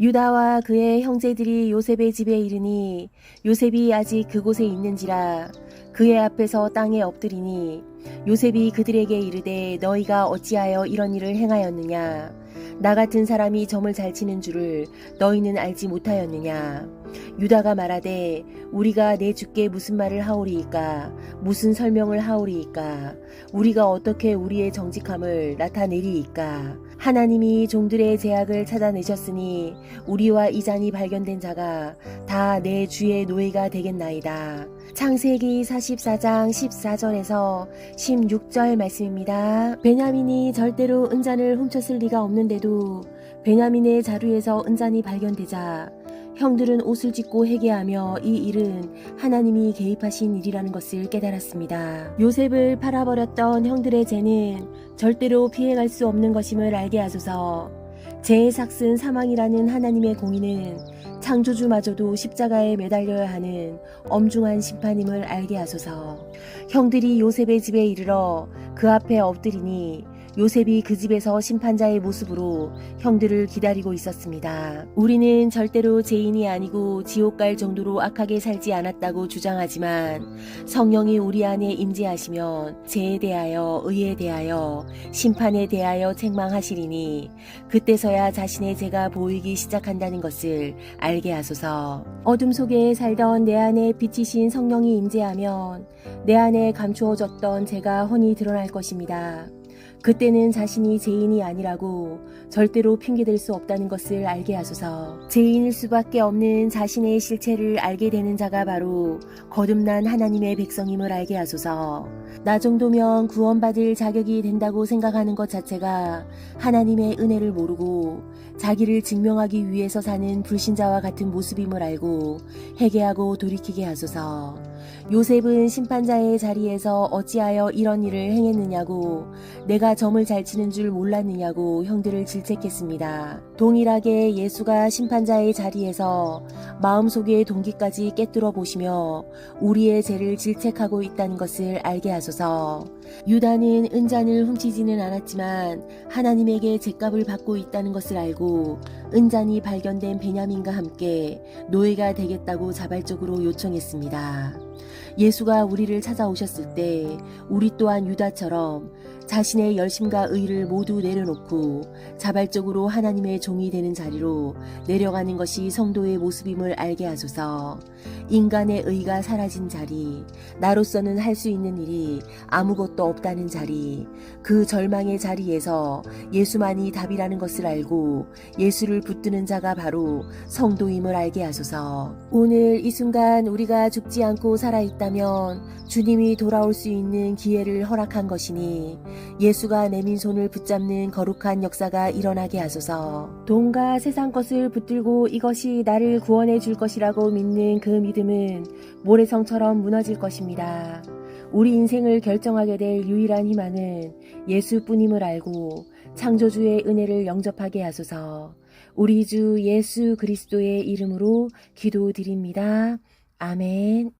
유다와 그의 형제들이 요셉의 집에 이르니 요셉이 아직 그곳에 있는지라 그의 앞에서 땅에 엎드리니 요셉이 그들에게 이르되 너희가 어찌하여 이런 일을 행하였느냐? 나 같은 사람이 점을 잘 치는 줄을 너희는 알지 못하였느냐? 유다가 말하되 우리가 내 주께 무슨 말을 하오리이까? 무슨 설명을 하오리이까? 우리가 어떻게 우리의 정직함을 나타내리이까? 하나님이 종들의 제약을 찾아내셨으니 우리와 이잔이 발견된 자가 다 내 주의 노예가 되겠나이다. 창세기 44장 14절에서 16절 말씀입니다. 베냐민이 절대로 은잔을 훔쳤을 리가 없는데도 베냐민의 자루에서 은잔이 발견되자 형들은 옷을 찢고 회개하며 이 일은 하나님이 개입하신 일이라는 것을 깨달았습니다. 요셉을 팔아버렸던 형들의 죄는 절대로 피해갈 수 없는 것임을 알게 하소서. 죄의 삭슨 사망이라는 하나님의 공의는 창조주마저도 십자가에 매달려야 하는 엄중한 심판임을 알게 하소서. 형들이 요셉의 집에 이르러 그 앞에 엎드리니 요셉이 그 집에서 심판자의 모습으로 형들을 기다리고 있었습니다. 우리는 절대로 죄인이 아니고 지옥 갈 정도로 악하게 살지 않았다고 주장하지만 성령이 우리 안에 임재하시면 죄에 대하여 의에 대하여 심판에 대하여 책망하시리니 그때서야 자신의 죄가 보이기 시작한다는 것을 알게 하소서. 어둠 속에 살던 내 안에 빛이신 성령이 임재하면 내 안에 감추어졌던 죄가 훤히 드러날 것입니다. 그때는 자신이 죄인이 아니라고 절대로 핑계댈 수 없다는 것을 알게 하소서. 죄인일 수밖에 없는 자신의 실체를 알게 되는 자가 바로 거듭난 하나님의 백성임을 알게 하소서. 나 정도면 구원받을 자격이 된다고 생각하는 것 자체가 하나님의 은혜를 모르고 자기를 증명하기 위해서 사는 불신자와 같은 모습임을 알고 회개하고 돌이키게 하소서. 요셉은 심판자의 자리에서 어찌하여 이런 일을 행했느냐고 내가 점을 잘 치는 줄 몰랐느냐고 형들을 질책했습니다. 동일하게 예수가 심판자의 자리에서 마음속의 동기까지 깨뜨려 보시며 우리의 죄를 질책하고 있다는 것을 알게 하소서. 유다는 은잔을 훔치지는 않았지만 하나님에게 죄값을 받고 있다는 것을 알고 은잔이 발견된 베냐민과 함께 노예가 되겠다고 자발적으로 요청했습니다. 예수가 우리를 찾아오셨을 때 우리 또한 유다처럼 자신의 열심과 의를 모두 내려놓고 자발적으로 하나님의 종이 되는 자리로 내려가는 것이 성도의 모습임을 알게 하소서. 인간의 의가 사라진 자리, 나로서는 할 수 있는 일이 아무것도 없다는 자리, 그 절망의 자리에서 예수만이 답이라는 것을 알고 예수를 붙드는 자가 바로 성도임을 알게 하소서. 오늘 이 순간 우리가 죽지 않고 살아있다면 주님이 돌아올 수 있는 기회를 허락한 것이니 예수가 내민 손을 붙잡는 거룩한 역사가 일어나게 하소서. 돈과 세상 것을 붙들고 이것이 나를 구원해 줄 것이라고 믿는 그 믿음은 모래성처럼 무너질 것입니다. 우리 인생을 결정하게 될 유일한 희망은 예수뿐임을 알고 창조주의 은혜를 영접하게 하소서. 우리 주 예수 그리스도의 이름으로 기도드립니다. 아멘.